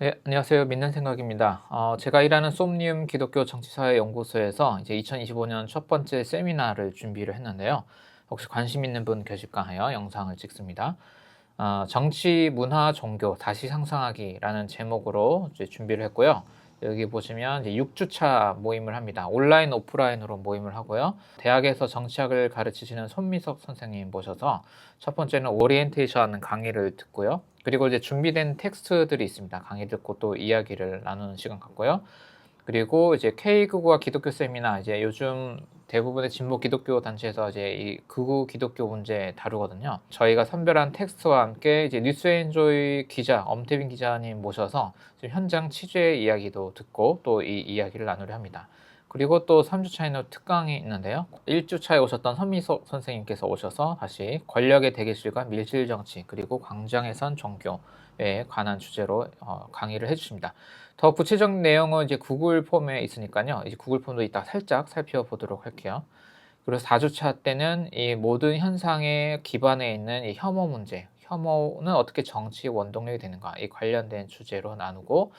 네, 안녕하세요. 믿는 생각입니다. 어, 제가 일하는 솜니움 기독교 정치사회 연구소에서 이제 2025년 첫 번째 세미나를 준비를 했는데요. 혹시 관심 있는 분 계실까 하여 영상을 찍습니다. 어, 정치, 문화, 종교 다시 상상하기라는 제목으로 이제 준비를 했고요. 여기 보시면 이제 6주차 모임을 합니다. 온라인, 오프라인으로 모임을 하고요. 대학에서 정치학을 가르치시는 손미석 선생님 모셔서 첫 번째는 오리엔테이션 강의를 듣고요. 그리고 이제 준비된 텍스트들이 있습니다. 강의 듣고 또 이야기를 나누는 시간 갖고요. 그리고 이제 K극우와 기독교 세미나 이제 요즘 대부분의 진보 기독교 단체에서 이제 이 극우 기독교 문제 다루거든요. 저희가 선별한 텍스트와 함께 이제 뉴스엔조이 기자 엄태빈 기자님 모셔서 지금 현장 취재 이야기도 듣고 또 이 이야기를 나누려 합니다. 그리고 또 3주 차이는 특강이 있는데요. 1주 차에 오셨던 선미석 선생님께서 오셔서 다시 권력의 대기실과 밀실 정치 그리고 광장에선 종교에 관한 주제로 어, 강의를 해주십니다. 더 구체적인 내용은 이제 구글 폼에 있으니까요. 이제 구글 폼도 이따 살짝 살펴보도록 할게요. 그래서 4주차 때는 이 모든 현상의 기반에 있는 이 혐오 문제, 혐오는 어떻게 정치 원동력이 되는가, 이 관련된 주제로 나누고,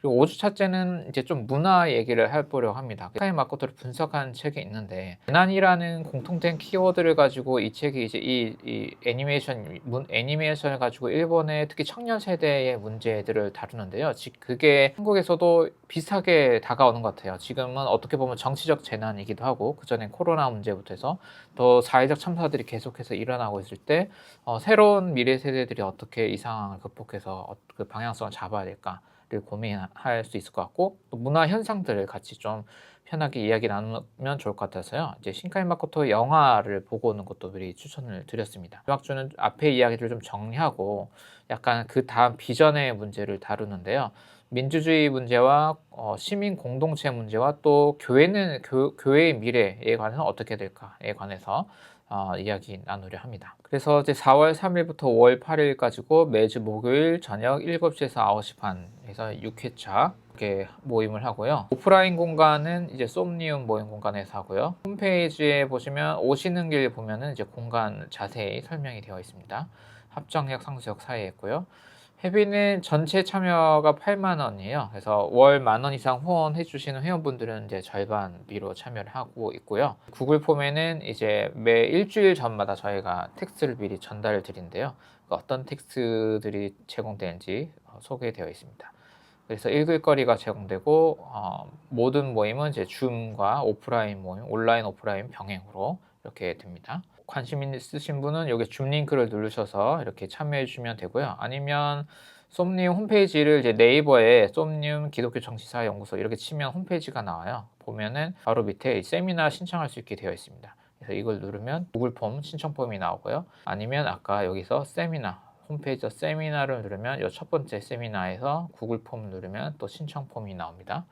그리고 5주 차째는 이제 좀 문화 얘기를 해보려고 합니다. 사회 마케터를 분석한 책이 있는데 재난이라는 공통된 키워드를 가지고 이 책이 이제 이, 이 애니메이션 문, 애니메이션을 가지고 일본의 특히 청년 세대의 문제들을 다루는데요. 즉 그게 한국에서도 비슷하게 다가오는 것 같아요. 지금은 어떻게 보면 정치적 재난이기도 하고 그 전에 코로나 문제부터 해서 또 사회적 참사들이 계속해서 일어나고 있을 때 어, 새로운 미래 세대들이 어떻게 이 상황을 극복해서 어, 그 방향성을 잡아야 될까? 를 고민할 수 있을 것 같고 또 문화 현상들을 같이 좀 편하게 이야기 나누면 좋을 것 같아서요. 이제 신카이 마코토 영화를 보고 오는 것도 미리 추천을 드렸습니다. 음악주는 앞에 이야기를 좀 정리하고 약간 그 다음 비전의 문제를 다루는데요. 민주주의 문제와 어, 시민 공동체 문제와 또 교회는 교, 교회의 미래에 관해서 어떻게 될까에 관해서 어, 이야기 나누려 합니다. 그래서 이제 4월 3일부터 5월 8일까지고 매주 목요일 저녁 7시에서 9시 반에서 6회차 이렇게 모임을 하고요. 오프라인 공간은 이제 솜니움 모임 공간에서 하고요. 홈페이지에 보시면 오시는 길 보면은 이제 공간 자세히 설명이 되어 있습니다. 합정역 상수역 사이에 있고요. 회비는 전체 참여가 8만 원이에요. 그래서 월 만 원 이상 후원해 주시는 회원분들은 이제 절반비로 참여를 하고 있고요. 구글 폼에는 이제 매 일주일 전마다 저희가 텍스트를 미리 전달을 드린데요. 어떤 텍스트들이 제공되는지 어, 소개되어 있습니다. 그래서 읽을 거리가 제공되고 어, 모든 모임은 이제 줌과 오프라인 모임, 온라인 오프라인 병행으로 이렇게 됩니다. 관심 있으신 분은 여기 줌 링크를 누르셔서 이렇게 참여해 주시면 되고요. 아니면 솜님 홈페이지를 이제 네이버에 솜님 기독교 정치사 연구소 이렇게 치면 홈페이지가 나와요. 보면은 바로 밑에 세미나 신청할 수 있게 되어 있습니다. 그래서 이걸 누르면 구글 폼 신청 폼이 나오고요. 아니면 아까 여기서 세미나 홈페이지 세미나를 누르면 이 첫 번째 세미나에서 구글 폼 누르면 또 신청 폼이 나옵니다.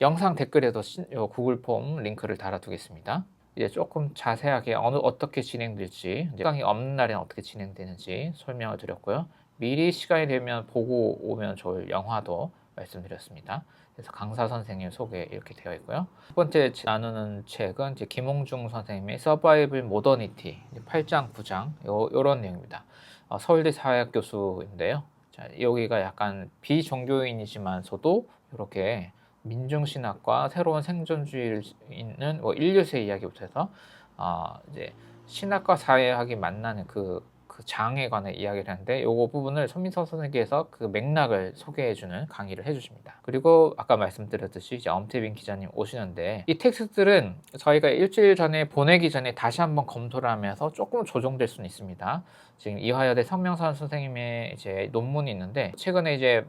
영상 댓글에도 신, 구글 폼 링크를 달아두겠습니다. 이제 조금 자세하게 어느 어떻게 진행될지 시간이 없는 날에는 어떻게 진행되는지 설명을 드렸고요. 미리 시간이 되면 보고 오면 좋을 영화도 말씀드렸습니다. 그래서 강사 선생님 소개 이렇게 되어 있고요. 첫 번째 나누는 책은 이제 김홍중 선생님의 서바이벌 모더니티 8장, 9장 요, 요런 내용입니다. 어, 서울대 사회학 교수인데요. 자, 여기가 약간 비종교인이지만서도 이렇게 민중신학과 새로운 생존주의를 있는 뭐 인류세 이야기부터 해서 어, 이제 신학과 사회학이 만나는 그, 그 장에 관해 이야기를 하는데 요거 부분을 손민서 선생님께서 그 맥락을 소개해주는 강의를 해주십니다. 그리고 아까 말씀드렸듯이 이제 엄태빈 기자님 오시는데 이 텍스트들은 저희가 일주일 전에 보내기 전에 다시 한번 검토를 하면서 조금 조정될 수는 있습니다. 지금 이화여대 성명선 선생님의 이제 논문이 있는데 최근에 이제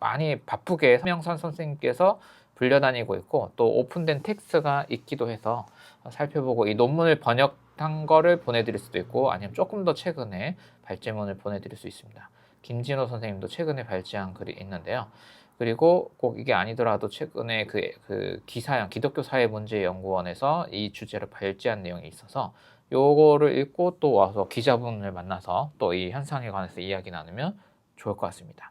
많이 바쁘게 서명선 선생님께서 불려다니고 있고 또 오픈된 텍스트가 있기도 해서 살펴보고 이 논문을 번역한 거를 보내드릴 수도 있고 아니면 조금 더 최근에 발제문을 보내드릴 수 있습니다. 김진호 선생님도 최근에 발제한 글이 있는데요. 그리고 꼭 이게 아니더라도 최근에 그, 그 기사형 기독교 사회 문제 연구원에서 이 주제를 발제한 내용이 있어서 요거를 읽고 또 와서 기자분을 만나서 또 이 현상에 관해서 이야기 나누면 좋을 것 같습니다.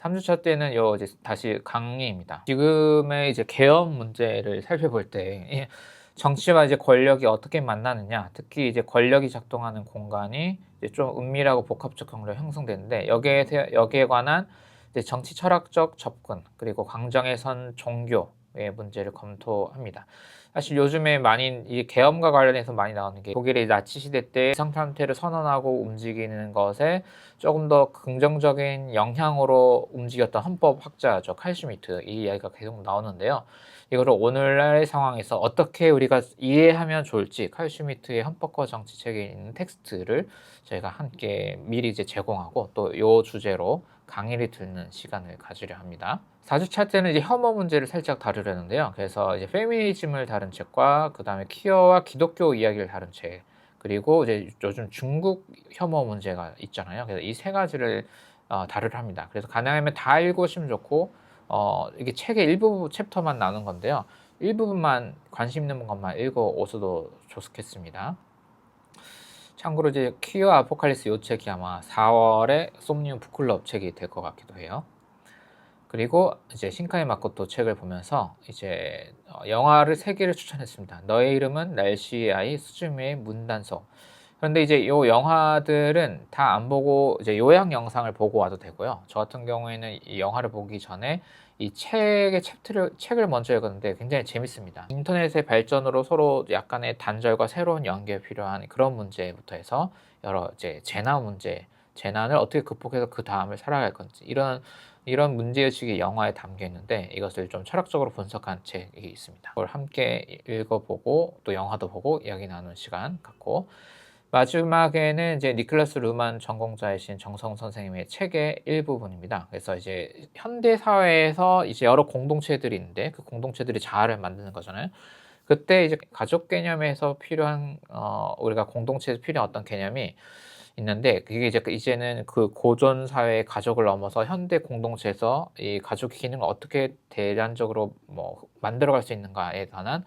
3주차 때는 요 이제 다시 강의입니다. 지금의 이제 개헌 문제를 살펴볼 때 정치와 이제 권력이 어떻게 만나느냐, 특히 이제 권력이 작동하는 공간이 이제 좀 은밀하고 복합적 경로로 형성되는데 여기에 여기에 관한 이제 정치 철학적 접근 그리고 강정에선 종교의 문제를 검토합니다. 사실 요즘에 많이 이 계엄과 관련해서 많이 나오는 게 독일의 나치 시대 때 상태를 선언하고 움직이는 것에 조금 더 긍정적인 영향으로 움직였던 헌법 학자죠 칼 슈미트 이 이야기가 계속 나오는데요. 이거를 오늘날의 상황에서 어떻게 우리가 이해하면 좋을지 칼 슈미트의 헌법과 정치 책에 있는 텍스트를 저희가 함께 미리 이제 제공하고 또이 주제로 강의를 듣는 시간을 가지려 합니다. 4주차 때는 이제 혐오 문제를 살짝 다루려는데요. 그래서 이제 페미니즘을 다룬 책과 그 다음에 퀴어와 기독교 이야기를 다룬 책 그리고 이제 요즘 중국 혐오 문제가 있잖아요. 그래서 이 세 가지를 어, 다루려 합니다. 그래서 가능하면 다 읽으시면 좋고 어, 이게 책의 일부 챕터만 나눈 건데요. 일부분만 관심 있는 것만 읽어 오셔도 좋겠습니다. 참고로 이제 퀴어 아포칼리스 요 책이 아마 4월에 솜니움 북클럽 책이 될 것 같기도 해요. 그리고 이제 신카이 마코토 책을 보면서 이제 어, 영화를 세 개를 추천했습니다. 너의 이름은 날씨의 아이, 수즈미의 문단속. 그런데 이제 이 영화들은 다 안 보고 이제 요약 영상을 보고 와도 되고요. 저 같은 경우에는 이 영화를 보기 전에 이 책의 챕터를 책을 먼저 읽었는데 굉장히 재밌습니다. 인터넷의 발전으로 서로 약간의 단절과 새로운 연계가 필요한 그런 문제부터 해서 여러 이제 재난 문제, 재난을 어떻게 극복해서 그 다음을 살아갈 건지 이런 이런 문제의식이 영화에 담겨 있는데 이것을 좀 철학적으로 분석한 책이 있습니다. 그걸 함께 읽어보고 또 영화도 보고 이야기 나누는 시간 갖고 마지막에는 이제 니클라스 루만 전공자이신 정성 선생님의 책의 일부분입니다. 그래서 이제 현대 사회에서 이제 여러 공동체들이 있는데 그 공동체들이 자아를 만드는 거잖아요. 그때 이제 가족 개념에서 필요한 어 우리가 공동체에서 필요한 어떤 개념이 있는데 그게 이제 이제는 그 고전 사회의 가족을 넘어서 현대 공동체에서 이 가족 기능을 어떻게 대단적으로 뭐 만들어갈 수 있는가에 관한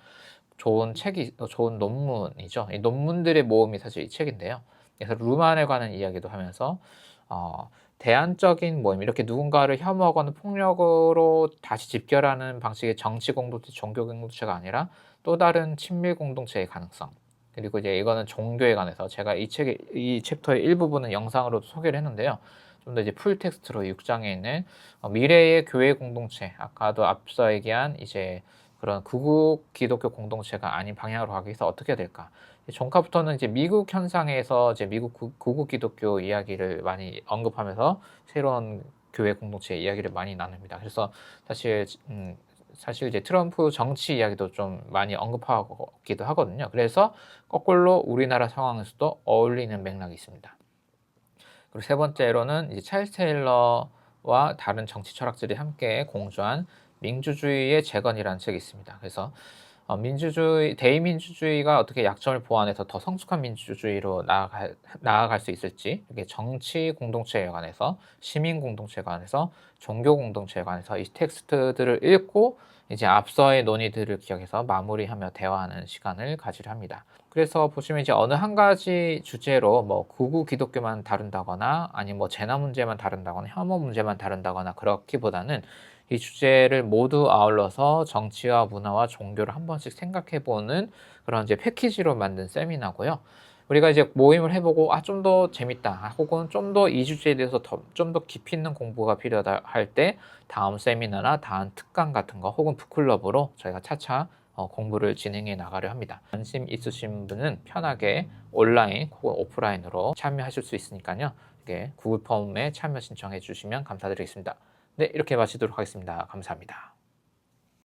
좋은 책이 좋은 논문이죠. 이 논문들의 모음이 사실 이 책인데요. 그래서 루만에 관한 이야기도 하면서 어, 대안적인 모임 이렇게 누군가를 혐오하거나 폭력으로 다시 집결하는 방식의 정치 공동체, 종교 공동체가 아니라 또 다른 친밀 공동체의 가능성. 그리고 이제 이거는 종교에 관해서 제가 이 책의 이 챕터의 일부분은 영상으로도 소개를 했는데요. 좀 더 이제 풀 텍스트로 6장에 있는 어, 미래의 교회 공동체, 아까도 앞서 얘기한 이제 그런 구국 기독교 공동체가 아닌 방향으로 가기 위해서 어떻게 해야 될까? 종가부터는 이제 미국 현상에서 이제 미국 구, 구국 기독교 이야기를 많이 언급하면서 새로운 교회 공동체 이야기를 많이 나눕니다. 그래서 사실 음, 사실 이제 트럼프 정치 이야기도 좀 많이 언급하기도 하거든요. 그래서 거꾸로 우리나라 상황에서도 어울리는 맥락이 있습니다. 그리고 세 번째로는 이제 찰스 테일러와 다른 정치 철학들이 함께 공조한 민주주의의 재건이라는 책이 있습니다. 그래서 어, 민주주의, 대의민주주의가 어떻게 약점을 보완해서 더 성숙한 민주주의로 나아갈, 나아갈 수 있을지, 이게 정치 공동체에 관해서, 시민 공동체에 관해서, 종교 공동체에 관해서 이 텍스트들을 읽고 이제 앞서의 논의들을 기억해서 마무리하며 대화하는 시간을 가지려 합니다. 그래서 보시면 이제 어느 한 가지 주제로 뭐 구구 기독교만 다룬다거나 아니면 뭐 재난 문제만 다룬다거나 혐오 문제만 다룬다거나 그렇기보다는 이 주제를 모두 아울러서 정치와 문화와 종교를 한 번씩 생각해 보는 그런 이제 패키지로 만든 세미나고요. 우리가 이제 모임을 해보고 아 좀 더 재밌다 혹은 좀 더 이 주제에 대해서 좀 더 깊이 있는 공부가 필요하다 할 때 다음 세미나나 다음 특강 같은 거 혹은 북클럽으로 저희가 차차 어, 공부를 진행해 나가려 합니다. 관심 있으신 분은 편하게 온라인 혹은 오프라인으로 참여하실 수 있으니까요. 이게 구글 폼에 참여 신청해 주시면 감사드리겠습니다. 네, 이렇게 마치도록 하겠습니다. 감사합니다.